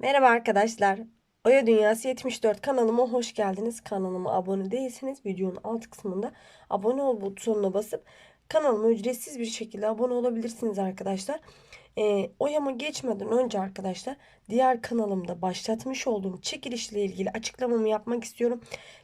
Merhaba arkadaşlar. Oya Dünyası 74 kanalıma hoş geldiniz. Kanalıma abone değilseniz videonun alt kısmında abone ol butonuna basıp kanalıma ücretsiz bir şekilde abone olabilirsiniz arkadaşlar. Ee, oyama geçmeden önce arkadaşlar diğer kanalımda başlatmış olduğum çekilişle ilgili açıklamamı yapmak istiyorum.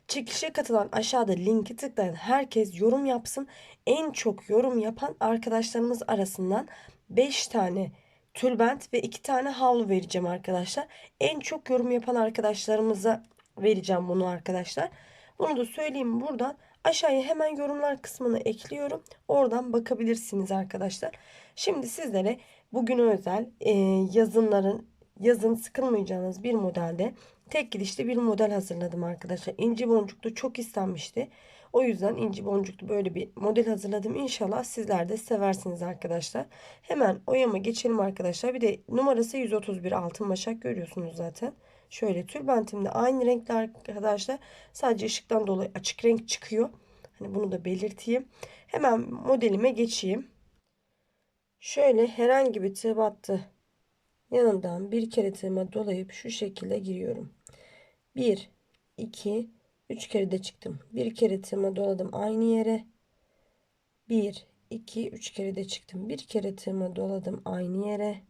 Çekilişe katılan aşağıda linki tıklayan herkes yorum yapsın. En çok yorum yapan arkadaşlarımız arasından 5 tane tülbent ve iki tane havlu vereceğim arkadaşlar. En çok yorum yapan arkadaşlarımıza vereceğim bunu arkadaşlar. Bunu da söyleyeyim buradan. Aşağıya hemen yorumlar kısmını ekliyorum. Oradan bakabilirsiniz arkadaşlar. Şimdi sizlere bugün özel e, yazınların yazın sıkılmayacağınız bir modelde tek gidişli bir model hazırladım arkadaşlar. İnci boncuklu çok istenmişti. O yüzden inci boncuklu böyle bir model hazırladım. İnşallah sizler de seversiniz arkadaşlar. Hemen oyama geçelim arkadaşlar. Bir de numarası 131 altın başak görüyorsunuz zaten. Şöyle tülbentimde aynı renkli arkadaşlar. Sadece ışıktan dolayı açık renk çıkıyor. Hani bunu da belirteyim. Hemen modelime geçeyim. Şöyle herhangi bir tığ battı yanından bir kere tığıma dolayıp şu şekilde giriyorum. 1 2 3 kere de çıktım. Bir kere tığıma doladım aynı yere. 1 2 3 kere de çıktım. Bir kere tığıma doladım aynı yere.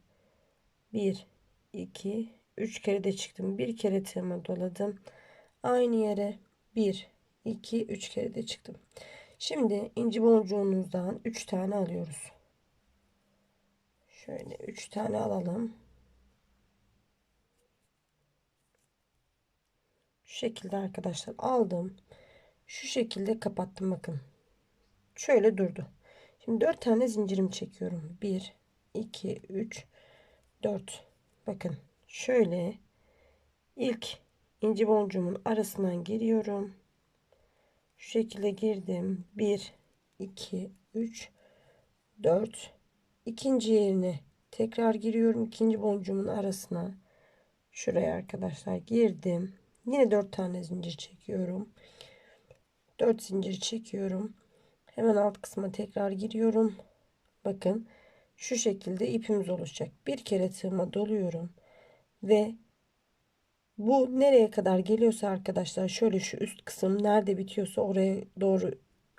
1 2 3 kere de çıktım. Bir kere tığıma doladım aynı yere. 1 2 3 kere de çıktım. Şimdi inci boncuğunuzdan 3 tane alıyoruz. Şöyle 3 tane alalım. Şu şekilde arkadaşlar aldım. Şu şekilde kapattım bakın. Şöyle durdu. Şimdi 4 tane zincirim çekiyorum. 1 2 3 4 bakın şöyle ilk inci boncuğumun arasından giriyorum. Şu şekilde girdim. 1 2 3 4 ikinci yerine tekrar giriyorum. ikinci boncuğumun arasına şuraya arkadaşlar girdim. Yine 4 tane zincir çekiyorum. 4 zincir çekiyorum. Hemen alt kısma tekrar giriyorum. Bakın şu şekilde ipimiz oluşacak. Bir kere tığıma doluyorum. Ve bu nereye kadar geliyorsa arkadaşlar şöyle şu üst kısım nerede bitiyorsa oraya doğru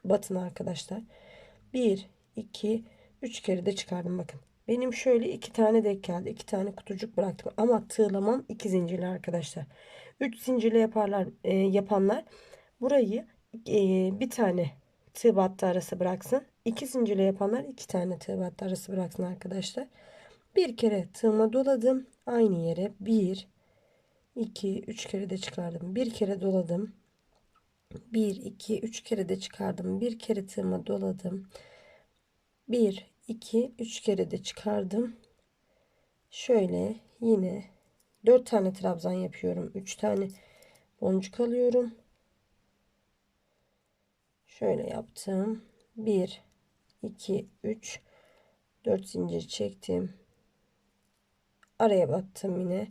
batın arkadaşlar. 1 2 3 kere de çıkardım bakın. Benim şöyle iki tane denk geldi. iki tane kutucuk bıraktım. Ama tığlamam iki zincirli arkadaşlar. 3 zincirli yaparlar, e, yapanlar burayı e, bir tane tığ battı arası bıraksın. 2 zincirli yapanlar iki tane tığ battı arası bıraksın arkadaşlar. Bir kere tığıma doladım. Aynı yere 1 2 3 kere de çıkardım. Bir kere doladım. 1 2 3 kere de çıkardım. Bir kere tığıma doladım. 1 2 3 kere de çıkardım. Şöyle yine 4 tane trabzan yapıyorum. 3 tane boncuk alıyorum. Şöyle yaptım. 1 2 3 4 zincir çektim. Araya battım yine.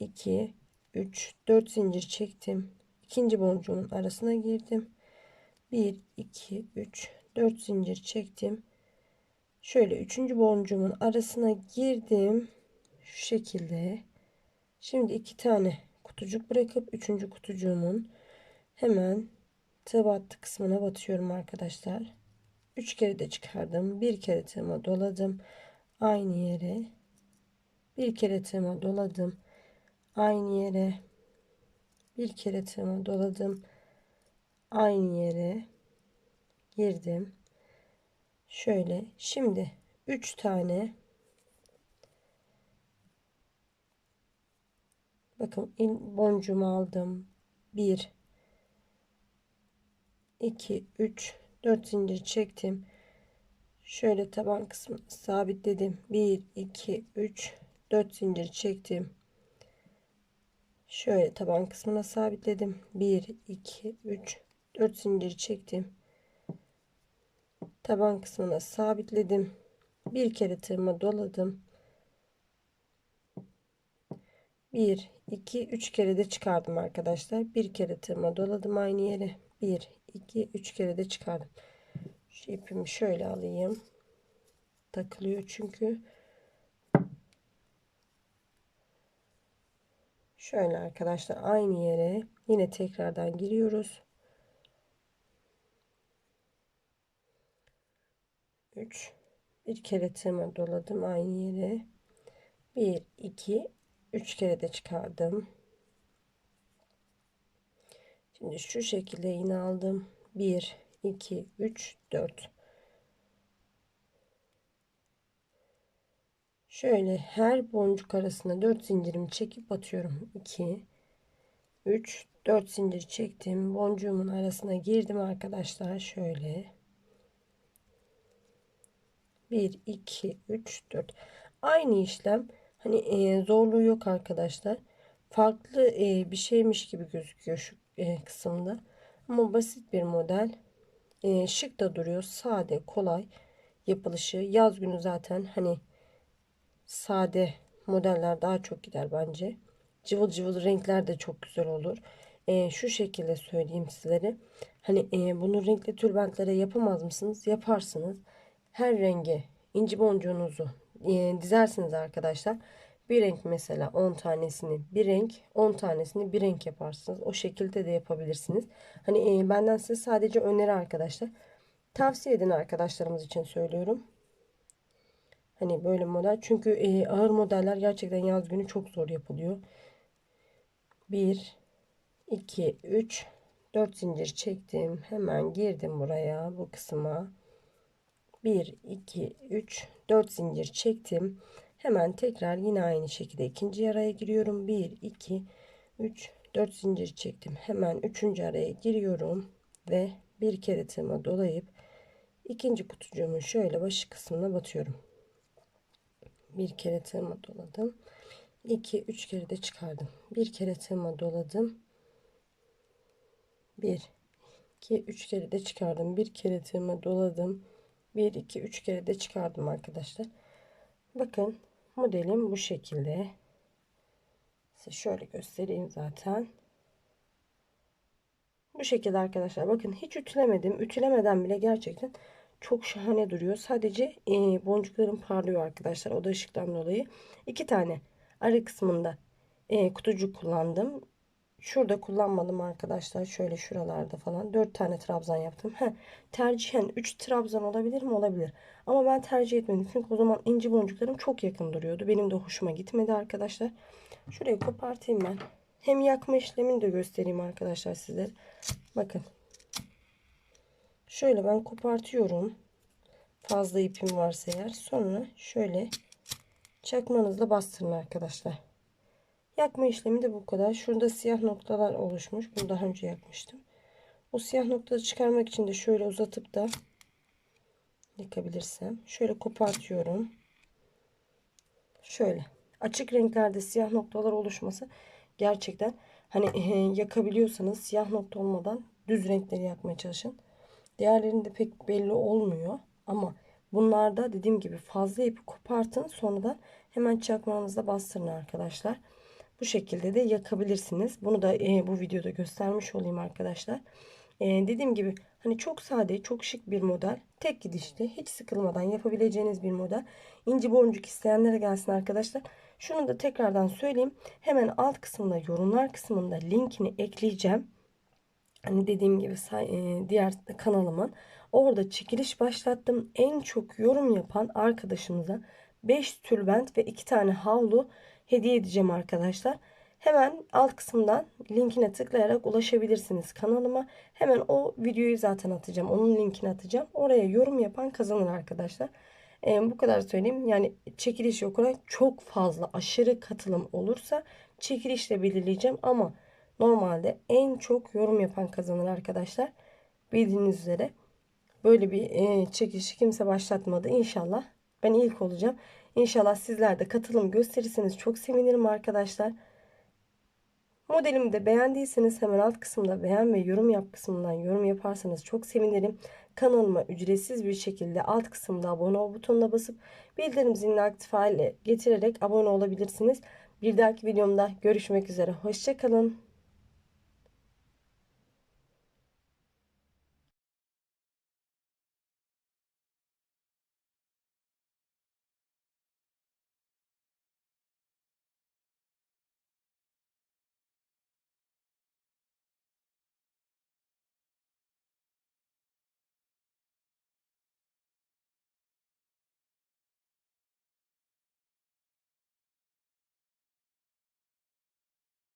2 3 4 zincir çektim. İkinci boncuğumun arasına girdim. 1 2 3 4 zincir çektim. Şöyle üçüncü boncuğumun arasına girdim. Şu şekilde. Şimdi iki tane kutucuk bırakıp üçüncü kutucuğumun hemen tığ battı kısmına batıyorum arkadaşlar. Üç kere de çıkardım. Bir kere tığıma doladım. Aynı yere. Bir kere tığıma doladım. Aynı yere. Bir kere tığıma doladım. Aynı yere. Girdim. Şöyle. Şimdi 3 tane Bakın boncuğumu aldım. 1 2 3 4 zincir çektim. Şöyle taban kısmı sabitledim. 1 2 3 4 zincir çektim. Şöyle taban kısmına sabitledim. 1 2 3 4 zincir çektim. Taban kısmına sabitledim. Bir kere tığıma doladım. 1 2 3 kere de çıkardım arkadaşlar. Bir kere tığıma doladım aynı yere. 1 2 3 kere de çıkardım. Şu ipimi şöyle alayım. Takılıyor çünkü. Şöyle arkadaşlar aynı yere yine tekrardan giriyoruz. 3 bir kere tığıma doladım aynı yere. 1 2 3 kere de çıkardım. Şimdi şu şekilde iğne aldım. 1 2 3 4 Şöyle her boncuk arasında 4 zincirimi çekip batıyorum. 2 3 4 zincir çektim. Boncuğumun arasına girdim arkadaşlar. Şöyle 1 2 3 4 aynı işlem hani e, zorluğu yok arkadaşlar. Farklı e, bir şeymiş gibi gözüküyor şu e, kısımda. Ama basit bir model. E, şık da duruyor sade kolay yapılışı. Yaz günü zaten hani sade modeller daha çok gider bence. Cıvıl cıvıl renkler de çok güzel olur. E, şu şekilde söyleyeyim sizlere. Hani e, bunu renkli tülbentlere yapamaz mısınız? Yaparsınız. Her renge inci boncuğunuzu e, dizersiniz arkadaşlar. Bir renk mesela 10 tanesini bir renk 10 tanesini bir renk yaparsınız. O şekilde de yapabilirsiniz. Hani e, benden size sadece öneri arkadaşlar. Tavsiye edin arkadaşlarımız için söylüyorum. Hani böyle model. Çünkü e, ağır modeller gerçekten yaz günü çok zor yapılıyor. 1 2 3 4 zincir çektim. Hemen girdim buraya bu kısma. 1 2 3 4 zincir çektim. Hemen tekrar yine aynı şekilde ikinci yaraya giriyorum. 1 2 3 4 zincir çektim. Hemen üçüncü araya giriyorum ve bir kere tığıma dolayıp ikinci kutucuğumun şöyle başı kısmına batıyorum. Bir kere tığıma doladım. 2 3 kere de çıkardım. Bir kere tığıma doladım. 1 2 3 kere de çıkardım. Bir kere tığıma doladım. 1 2 3 kere de çıkardım arkadaşlar. Bakın modelim bu şekilde. Size şöyle göstereyim zaten. Bu şekilde arkadaşlar. Bakın hiç ütülemedim. Ütülemeden bile gerçekten çok şahane duruyor. Sadece e, boncuklarım parlıyor arkadaşlar. O da ışıktan dolayı. iki tane ara kısmında e, kutucuk kullandım. Şurada kullanmadım arkadaşlar. Şöyle şuralarda falan. 4 tane trabzan yaptım. Heh, tercihen 3 trabzan olabilir mi? Olabilir. Ama ben tercih etmedim. Çünkü o zaman inci boncuklarım çok yakın duruyordu. Benim de hoşuma gitmedi arkadaşlar. Şurayı kopartayım ben. Hem yakma işlemini de göstereyim arkadaşlar sizlere. Bakın. Şöyle ben kopartıyorum. Fazla ipim varsa eğer. Sonra şöyle çakmanızla bastırın arkadaşlar. Yakma işlemi de bu kadar. Şurada siyah noktalar oluşmuş. Bunu daha önce yakmıştım. O siyah noktaları çıkarmak için de şöyle uzatıp da yakabilirsem. Şöyle kopartıyorum. Şöyle. Açık renklerde siyah noktalar oluşması gerçekten hani yakabiliyorsanız siyah nokta olmadan düz renkleri yakmaya çalışın. Diğerlerinde pek belli olmuyor. Ama bunlarda dediğim gibi fazla ipi kopartın. Sonra da hemen çakmağınızla bastırın arkadaşlar. Bu şekilde de yakabilirsiniz. Bunu da e, bu videoda göstermiş olayım arkadaşlar. E, dediğim gibi hani çok sade, çok şık bir model. Tek gidişli, hiç sıkılmadan yapabileceğiniz bir model. İnci boncuk isteyenlere gelsin arkadaşlar. Şunu da tekrardan söyleyeyim. Hemen alt kısmında yorumlar kısmında linkini ekleyeceğim. Hani dediğim gibi e, diğer kanalımın orada çekiliş başlattım. En çok yorum yapan arkadaşımıza 5 tülbent ve 2 tane havlu hediye edeceğim arkadaşlar. Hemen alt kısımdan linkine tıklayarak ulaşabilirsiniz kanalıma. Hemen o videoyu zaten atacağım. Onun linkini atacağım. Oraya yorum yapan kazanır arkadaşlar. Ee, bu kadar söyleyeyim. Yani çekiliş yok olarak çok fazla aşırı katılım olursa çekilişle belirleyeceğim. Ama normalde en çok yorum yapan kazanır arkadaşlar. Bildiğiniz üzere böyle bir e, çekilişi kimse başlatmadı. İnşallah ben ilk olacağım. İnşallah sizler de katılım gösterirseniz çok sevinirim arkadaşlar. Modelimi de beğendiyseniz hemen alt kısımda beğen ve yorum yap kısmından yorum yaparsanız çok sevinirim. Kanalıma ücretsiz bir şekilde alt kısımda abone ol butonuna basıp bildirim zilini aktif hale getirerek abone olabilirsiniz. Bir dahaki videomda görüşmek üzere. Hoşçakalın.